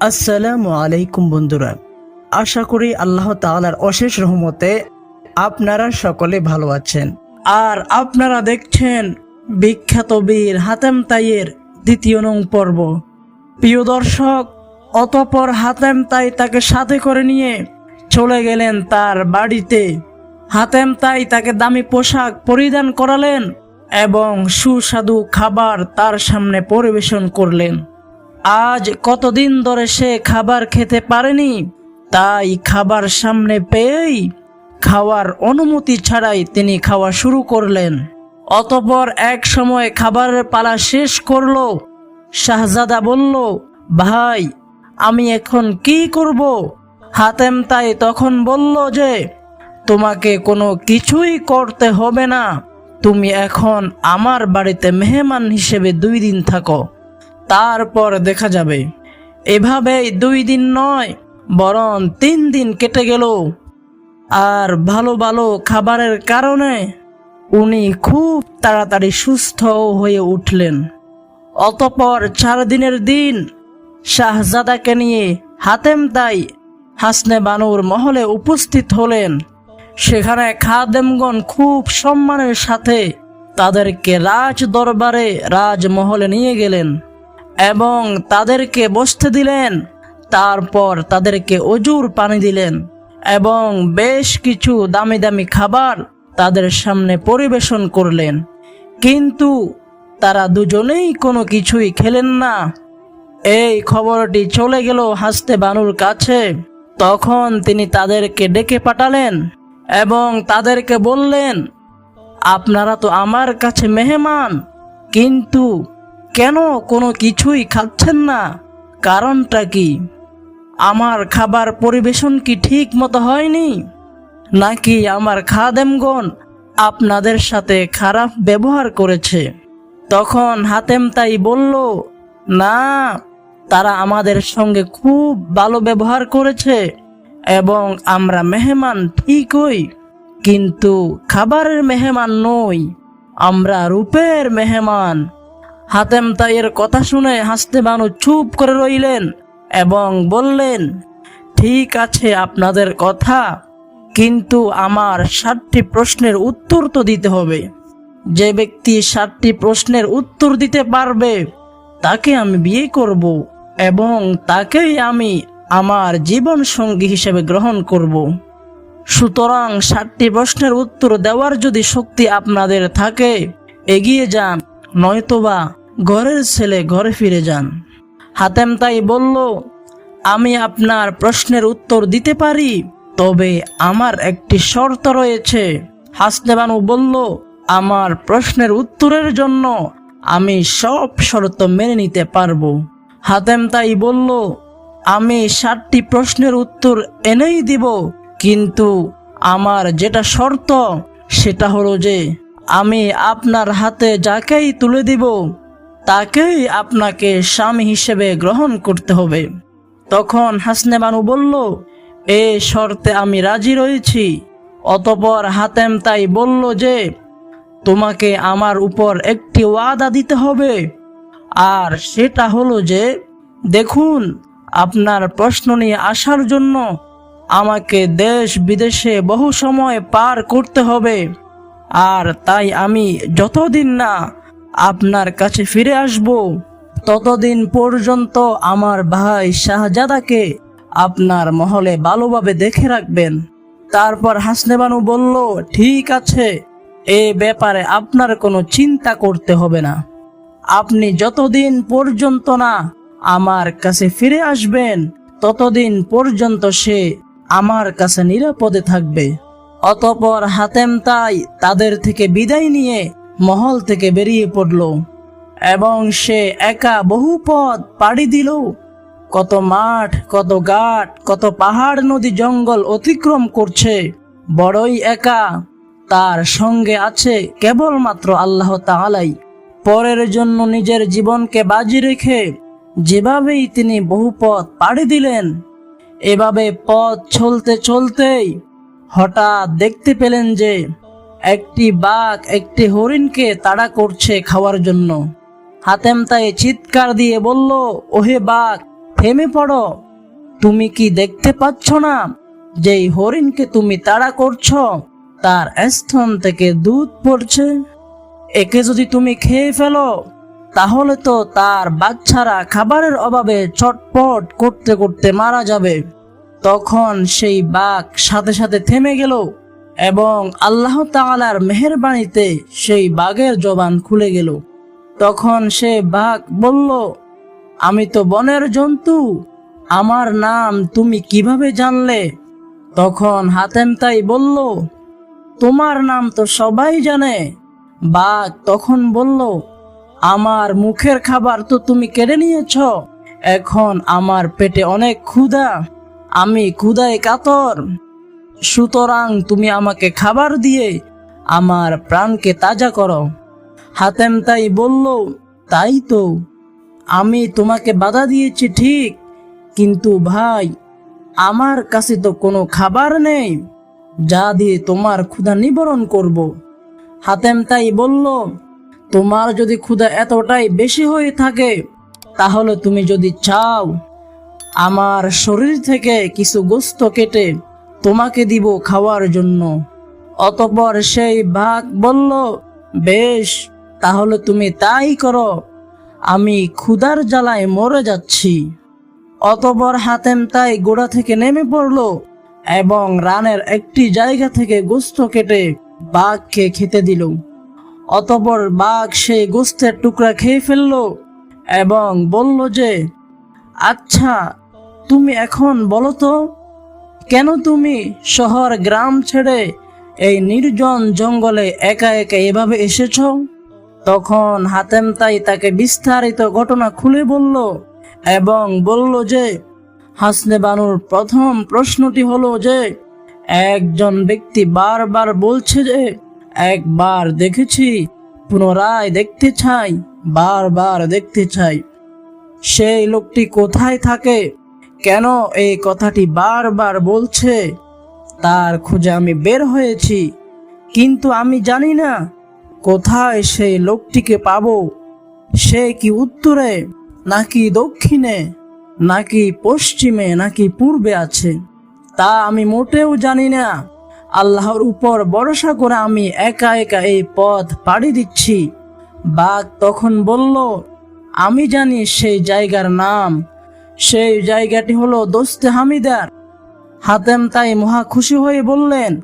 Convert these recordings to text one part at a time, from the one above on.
আসসালামু আলাইকুম বন্ধুরা। আশা করি আল্লাহ তাআলার অশেষ রহমতে আপনারা সকলে ভালো আছেন। আর আপনারা দেখছেন বিখ্যাত বীর হাতেম তাইয়ের দ্বিতীয় নং পর্ব। প্রিয় দর্শক, অতপর হাতেম তাই তাকে সাথে করে নিয়ে চলে গেলেন তার বাড়িতে। হাতেম তাই তাকে দামি পোশাক পরিধান করালেন এবং সুস্বাদু খাবার তার সামনে পরিবেশন করলেন। আজ কতদিন ধরে সে খাবার খেতে পারেনি? তাই খাবার সামনে পেয়েই খাওয়ার অনুমতি ছাড়াই তিনি খাওয়া শুরু করলেন। অতপর এক সময় খাবারের পালা শেষ করল। শাহজাদা বলল, ভাই, আমি এখন কি করব? হাতেম তাই তখন বলল যে, তোমাকে কোনো কিছুই করতে হবে না। তুমি এখন আমার বাড়িতে মেহমান হিসেবে দুই দিন থাকো। তারপর দেখা যাবে। এভাবেই দুই দিন নয়, বরং তিন দিন কেটে গেল। আর ভালো ভালো খাবারের কারণে উনি খুব তাড়াতাড়ি সুস্থ হয়ে উঠলেন। অতপর চার দিনের দিন শাহজাদাকে নিয়ে হাতেম তাই হাসনে বানুর মহলে উপস্থিত হলেন। সেখানে খাদেমগণ খুব সম্মানের সাথে তাদেরকে রাজ দরবারে রাজমহলে নিয়ে গেলেন। এবং তাদেরকে বসতে দিলেন। তারপর তাদেরকে অজুর পানি দিলেন এবং বেশ কিছু দামি দামি খাবার তাদের সামনে পরিবেশন করলেন। কিন্তু তারা দুজনেই কোনো কিছুই খেলেন না। এই খবরটি চলে গেল হাসতে বানুর কাছে। তখন তিনি তাদেরকে ডেকে পাঠালেন এবং তাদেরকে বললেন, আপনারা তো আমার কাছে মেহমান, কিন্তু কেন কোনো কিছুই খাচ্ছেন না? কারণটা কি? আমার খাবার পরিবেশন কি ঠিক মতো হয়নি? নাকি আমার খাদেমগণ আপনাদের সাথে খারাপ ব্যবহার করেছে? তখন হাতেম তাই বলল, না, তারা আমাদের সঙ্গে খুব ভালো ব্যবহার করেছে এবং আমরা মেহমান ঠিকই, কিন্তু খাবারের মেহমান নই, আমরা রূপের মেহমান। হাতেম তাইয়ের কথা শুনে হাসতে বানু চুপ করে রইলেন এবং বললেন, ঠিক আছে আপনাদের কথা, কিন্তু আমার ষাটটি প্রশ্নের উত্তর তো দিতে হবে। যে ব্যক্তি ষাটটি প্রশ্নের উত্তর দিতে পারবে, তাকে আমি বিয়ে করব এবং তাকেই আমি আমার জীবন সঙ্গী হিসেবে গ্রহণ করব। সুতরাং ষাটটি প্রশ্নের উত্তর দেওয়ার যদি শক্তি আপনাদের থাকে, এগিয়ে যান। নয়তোবা ঘরের ছেলে ঘরে ফিরে যান। হাতেম তাই বলল, আমি আপনার প্রশ্নের উত্তর দিতে পারি, তবে আমার একটি শর্ত রয়েছে। হাসনেবানু বলল, আমার প্রশ্নের উত্তরের জন্য আমি সব শর্ত মেনে নিতে পারব। হাতেম তাই বলল, আমি ষাটটি প্রশ্নের উত্তর এনেই দিব, কিন্তু আমার যেটা শর্ত সেটা হলো যে আমি আপনার হাতে যাকেই তুলে দিব, তাকেই আপনাকে স্বামী হিসেবে গ্রহণ করতে হবে। তখন হাসনে বানু বলল, এ শর্তে আমি রাজি রয়েছি। অতপর হাতেম তাই বলল যে, তোমাকে আমার উপর একটি ওয়াদা দিতে হবে। আর সেটা হলো যে, দেখুন, আপনার প্রশ্ন নিয়ে আসার জন্য আমাকে দেশ বিদেশে বহু সময় পার করতে হবে। আর তাই আমি যতদিন না আপনার কাছে ফিরে আসব, ততদিন পর্যন্ত আমার ভাই শাহজাদাকে আপনার মহলে ভালোভাবে দেখে রাখবেন। তারপর হাসনেবানু বলল, ঠিক আছে, এ ব্যাপারে আপনার কোনো চিন্তা করতে হবে না। আপনি যতদিন পর্যন্ত না আমার কাছে ফিরে আসবেন, ততদিন পর্যন্ত সে আমার কাছে নিরাপদে থাকবে। অতপর হাতেম তাই তাদের থেকে বিদায় নিয়ে মহল থেকে বেরিয়ে পড়ল। এবং সে একা বহু পথ পাড়ি দিল। কত মাঠ, কত ঘাট, কত পাহাড় নদী জঙ্গল অতিক্রম করছে। বড়ই একা, তার সঙ্গে আছে কেবলমাত্র আল্লাহ তাআলাই। পরের জন্য নিজের জীবনকে বাজি রেখে যেভাবেই তিনি বহু পথ পাড়ি দিলেন, এভাবে পথ চলতে চলতেই হঠাৎ দেখতে পেলেন যে একটি বাঘ একটি হরিণকে তাড়া করছে খাওয়ার জন্য। হাতেম তাই চিৎকার দিয়ে বলল, ওহে বাঘ, থেমে পড়ো। তুমি কি দেখতে পাচ্ছ না যেই হরিণকে তুমি তাড়া করছ? তার স্তন থেকে দুধ পড়ছে। একে যদি তুমি খেয়ে ফেলো, তাহলে তো তার বাচ্চারা খাবারের অভাবে ছটপট করতে করতে মারা যাবে। তখন সেই বাঘ সাথে সাথে থেমে গেল এবং আল্লাহ তাআলার মেহেরবাণীতে সেই বাঘের জবান খুলে গেল। তখন সে বাঘ বলল, আমি তো বনের জন্তু, আমার নাম তুমি কীভাবে জানলে? তখন হাতেম তাই বলল, তোমার নাম তো সবাই জানে। বাঘ তখন বলল, আমার মুখের খাবার তো তুমি কেড়ে নিয়েছ, এখন আমার পেটে অনেক ক্ষুধা। আমি ক্ষুধায় কাতর। সুতরাং তুমি আমাকে খাবার দিয়ে আমার প্রাণকে তাজা করো। হাতেম তাই বলল, তাই তো। আমি তোমাকে বাধা দিয়েছি ঠিক, কিন্তু ভাই, আমার কাছে তো কোনো খাবার নেই, যা দিয়ে তোমার ক্ষুধা নিবরণ করব। হাতেম তাই বলল, তোমার যদি ক্ষুধা এতটাই বেশি হয়ে থাকে, তাহলে তুমি যদি চাও আমার শরীর থেকে কিছু গোস্ত কেটে তোমাকে দিব খাওয়ার জন্য। অতপর সেই বাঘ বলল, বেশ, তাহলে তুমি তাই করো। আমি ক্ষুধার জ্বালায় মরে যাচ্ছি। অতপর হাতেম তাই গোড়া থেকে নেমে পড়ল এবং রানের একটি জায়গা থেকে গোস্ত কেটে বাঘকে খেতে দিল। অতপর বাঘ সেই গোস্তের টুকরা খেয়ে ফেলল এবং বলল যে আচ্ছা তুমি এখন বলো তো, কেন তুমি শহর গ্রাম ছেড়ে এই নির্জন জঙ্গলে একা একা এভাবে এসেছ? তখন হাতেম তাই তাকে বিস্তারিত ঘটনা খুলে বলল এবং বলল যে, হাসনে বানুর প্রথম প্রশ্নটি হলো যে, একজন ব্যক্তি বারবার বলছে যে, একবার দেখেছি, পুনরায় দেখতে চাই, বারবার দেখতে চাই। সেই লোকটি কোথায় থাকে? কেন এই কথাটি বারবার বলছে? তার খোঁজে আমি বের হয়েছি। কিন্তু আমি জানি না কোথায় সেই লোকটিকে পাবো। সে কি উত্তরে, নাকি দক্ষিণে, নাকি পশ্চিমে, নাকি পূর্বে আছে? তা আমি মোটেও জানি না। আল্লাহর উপর ভরসা করে আমি একা একা এই পথ পাড়ি দিচ্ছি। বাঘ তখন বলল আমি জানি সেই জায়গার নাম। সেই জায়গাটি হলো দোস্তে হামিদার। হাতেম তাই মহা খুশি হয়ে বললেন,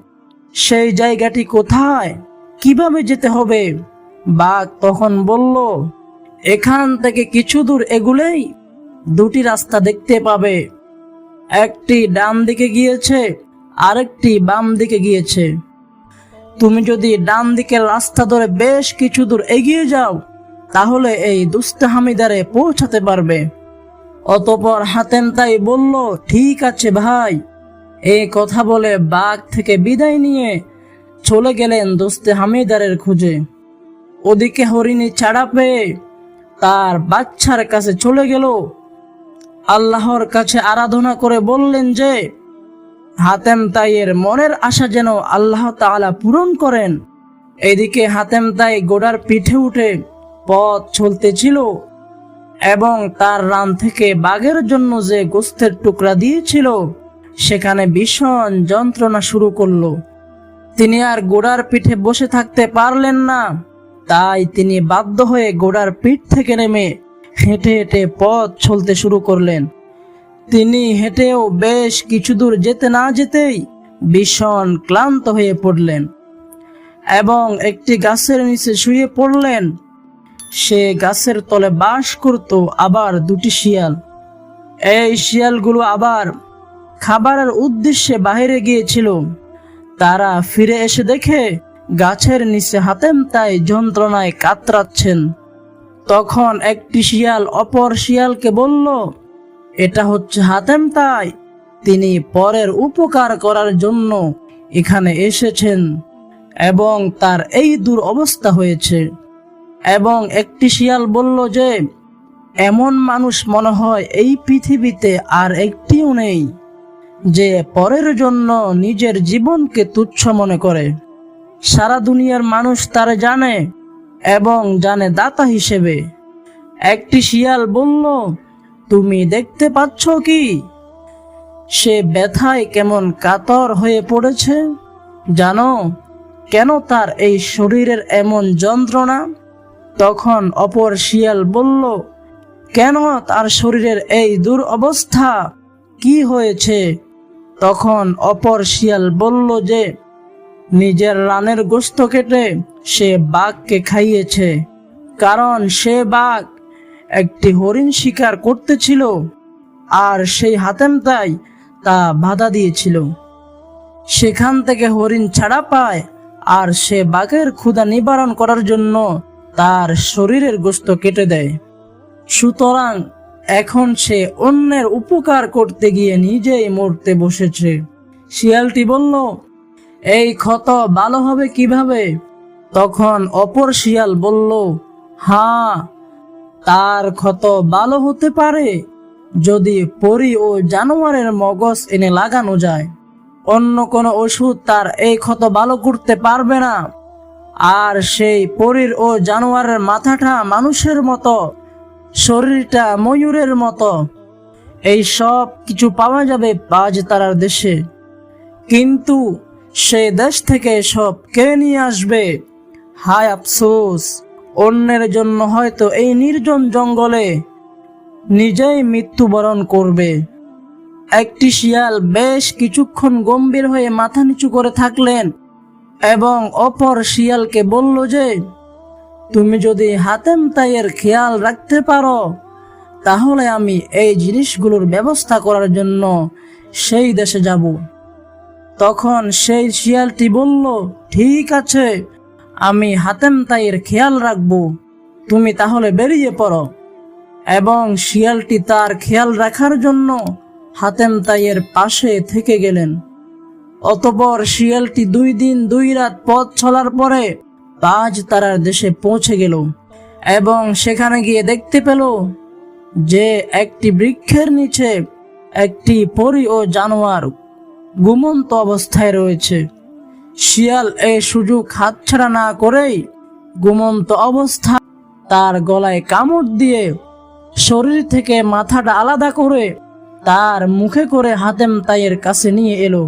সেই জায়গাটি কোথায়? কীভাবে যেতে হবে? বাঘ তখন বলল, এখান থেকে কিছু দূর এগুলেই দুটি রাস্তা দেখতে পাবে। একটি ডান দিকে গিয়েছে, আরেকটি বাম দিকে গিয়েছে। তুমি যদি ডান দিকের রাস্তা ধরে বেশ কিছু দূর এগিয়ে যাও তাহলে এই দুস্তে হামিদারে পৌঁছাতে পারবে। অতপর হাতেম তাই বলল, ঠিক আছে ভাই। এই কথা বলে বাঘ থেকে বিদায় নিয়ে চলে গেলেন দোস্তে হামিদারের খোঁজে। ওদিকে হরিণী ছাড়া পেয়ে তার বাচ্চার কাছে চলে গেল। আল্লাহর কাছে আরাধনা করে বললেন যে, হাতেম তাইয়ের মনের আশা যেন আল্লাহ তাআলা পূরণ করেন। এদিকে হাতেম তাই গোড়ার পিঠে উঠে পথ চলতেছিল এবং তার রান থেকে বাঘের জন্য যে গোস্তের টুকরা দিয়েছিল, সেখানে ভীষণ যন্ত্রণা শুরু করল। তিনি আর গোড়ার পিঠে বসে থাকতে পারলেন না। তাই তিনি বাধ্য হয়ে গোড়ার পিঠ থেকে নেমে হেঁটে হেঁটে পথ চলতে শুরু করলেন। তিনি হেঁটেও বেশ কিছু দূর যেতে না যেতেই ভীষণ ক্লান্ত হয়ে পড়লেন এবং একটি গাছের নিচে শুয়ে পড়লেন। সে গাছের তলে বাস করত আবার দুটি শিয়াল। এই শিয়ালগুলো আবার খাবারের উদ্দেশ্যে বাইরে গিয়েছিল। তারা ফিরে এসে দেখে গাছের নিচে হাতেম তাই যন্ত্রণায় কাতরাচ্ছেন। তখন একটি শিয়াল অপর শিয়ালকে বলল, এটা হচ্ছে হাতেম তাই, তিনি পরের উপকার করার জন্য এখানে এসেছেন এবং তার এই দূর অবস্থা হয়েছে। এবং একটি শিয়াল বলল যে, এমন মানুষ মনে হয় এই পৃথিবীতে আর একটিও নেই, যে পরের জন্য নিজের জীবনকে তুচ্ছ মনে করে। সারা দুনিয়ার মানুষ তার জানে এবং জানে দাতা হিসেবে। একটি শিয়াল বলল, তুমি দেখতে পাচ্ছ কি? সে ব্যথায় কেমন কাতর হয়ে পড়েছে? জানো, কেন তার এই শরীরের এমন যন্ত্রণা? তখন অপর শিয়াল বলল, কেন তার শরীরের এই দুরবস্থা? কি হয়েছে? তখন অপর শিয়াল বলল যে, নিজের রানের গোস্ত কেটে সে বাঘকে খাইয়েছে, কারণ সে বাঘ একটি হরিণ শিকার করতেছিল আর সেই হাতেম তাই তা বাধা দিয়েছিল। সেখান থেকে হরিণ ছাড়া পায় আর সে বাঘের ক্ষুধা নিবারণ করার জন্য তার শরীরের গোস্ত কেটে দেয়। সুতরাং এখন সে অন্যের উপকার করতে গিয়ে নিজেই মরতে বসেছে। শিয়ালটি বলল, এই ক্ষত ভালো হবে কীভাবে? তখন অপর শিয়াল বলল হ্যাঁ তার ক্ষত ভালো হতে পারে যদি পরি ও জানোয়ারের মগজ এনে লাগানো যায়। অন্য কোনো ওষুধ তার এই ক্ষত ভালো করতে পারবে না। আর সেই পরীর ও জানোয়ারের মাথাটা মানুষের মতো, শরীরটা ময়ূরের মতো। এই সব কিছু পাওয়া যাবে পাঁচ তারার দেশে। কিন্তু সে দেশ থেকে সব কে নিয়ে আসবে? হায় আফসোস, অন্যের জন্য হয়তো এই নির্জন জঙ্গলে নিজেই মৃত্যুবরণ করবে। একটি শিয়াল বেশ কিছুক্ষণ গম্ভীর হয়ে মাথা নিচু করে থাকলেন। এবং অপর শিয়ালকে বলল যে, তুমি যদি হাতেম তাইয়ের খেয়াল রাখতে পারো, তাহলে আমি এই জিনিসগুলোর ব্যবস্থা করার জন্য সেই দেশে যাব। তখন সেই শিয়ালটি বলল, ঠিক আছে, আমি হাতেম তাইয়ের খেয়াল রাখব। তুমি তাহলে বেরিয়ে পড়ো। এবং শিয়ালটি তার খেয়াল রাখার জন্য হাতেম তাইয়ের পাশে থেকে গেলেন। অতপর শিয়ালটি দুই দিন দুই রাত পথ চলার পরে পাঁচ তারার দেশে পৌঁছে গেল এবং সেখানে গিয়ে দেখতে পেল যে একটি বৃক্ষের নিচে একটি পরি ও জানোয়ার ঘুমন্ত অবস্থায় রয়েছে। শিয়াল এই সুযোগ হাতছাড়া না করেই ঘুমন্ত অবস্থা তার গলায় কামড় দিয়ে শরীর থেকে মাথাটা আলাদা করে তার মুখে করে হাতেম তাইয়ের কাছে নিয়ে এলো।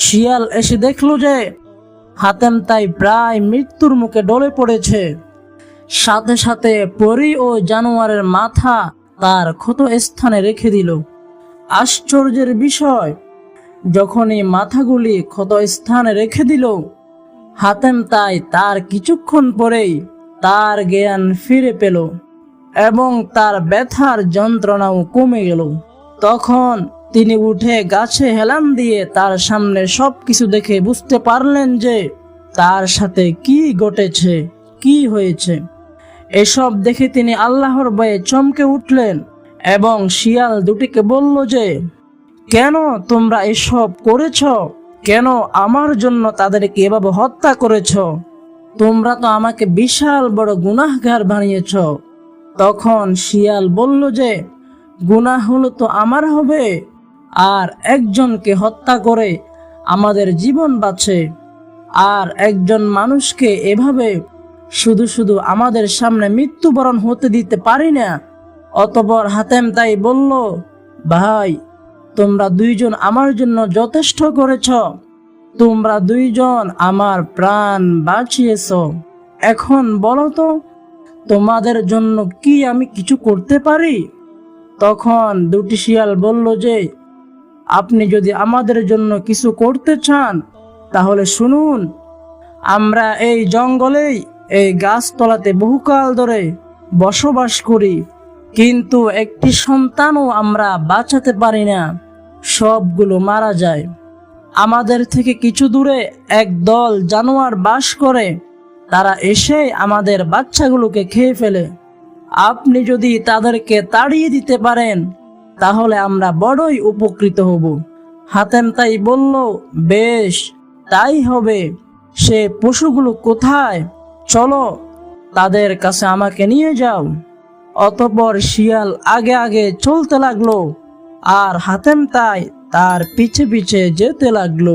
শিয়াল এসে দেখল যে হাতেম তাই প্রায় মৃত্যুর মুখে ডলে পড়েছে। সাথে সাথে পরি ও জানোয়ারের মাথা তার ক্ষত স্থানে রেখে দিল। আশ্চর্যের বিষয়, যখনই মাথাগুলি ক্ষত স্থানে রেখে দিল, হাতেম তাই তার কিছুক্ষণ পরেই তার জ্ঞান ফিরে পেল এবং তার ব্যথার যন্ত্রণাও কমে গেল। তখন তিনি উঠে গাছে হেলান দিয়ে তার সামনে সব কিছু দেখে বুঝতে পারলেন যে তার সাথে কি ঘটেছে, কি হয়েছে। এসব দেখে তিনি আল্লাহর বয়ে চমকে উঠলেন এবং শিয়াল দুটিকে বলল যে, কেন তোমরা এসব করেছ? কেন আমার জন্য তাদেরকে এভাবে হত্যা করেছ? তোমরা তো আমাকে বিশাল বড় গুনাহগার বানিয়েছ। তখন শিয়াল বলল যে, গুনাহ হলো তো আমার হবে আর একজনকে হত্যা করে আমাদের জীবন বাঁচে। আর একজন মানুষকে এভাবে শুধু শুধু আমাদের সামনে মৃত্যুবরণ হতে দিতে পারি না। অতপর হাতেম তাই বলল, ভাই, তোমরা দুইজন আমার জন্য যথেষ্ট করেছ। তোমরা দুইজন আমার প্রাণ বাঁচিয়েছ। এখন বলো তো, তোমাদের জন্য কি আমি কিছু করতে পারি? তখন দুটি শিয়াল বলল যে আপনি যদি আমাদের জন্য কিছু করতে চান, তাহলে শুনুন। আমরা এই জঙ্গলেই এই গাছতলাতে বহুকাল ধরে বসবাস করি, কিন্তু একটি সন্তানও আমরা বাঁচাতে পারি না। সবগুলো মারা যায়। আমাদের থেকে কিছু দূরে এক দল জানোয়ার বাস করে। তারা এসে আমাদের বাচ্চাগুলোকে খেয়ে ফেলে। আপনি যদি তাদেরকে তাড়িয়ে দিতে পারেন তাহলে আমরা বড়ই উপকৃত হব। হাতেম তাই বলল, বেশ, তাই হবে। সে পশুগুলো কোথায়? চলো, তাদের কাছে আমাকে নিয়ে যাও। অতপর শিয়াল আগে আগে চলতে লাগল, আর হাতেম তাই তার পিছে পিছে যেতে লাগল।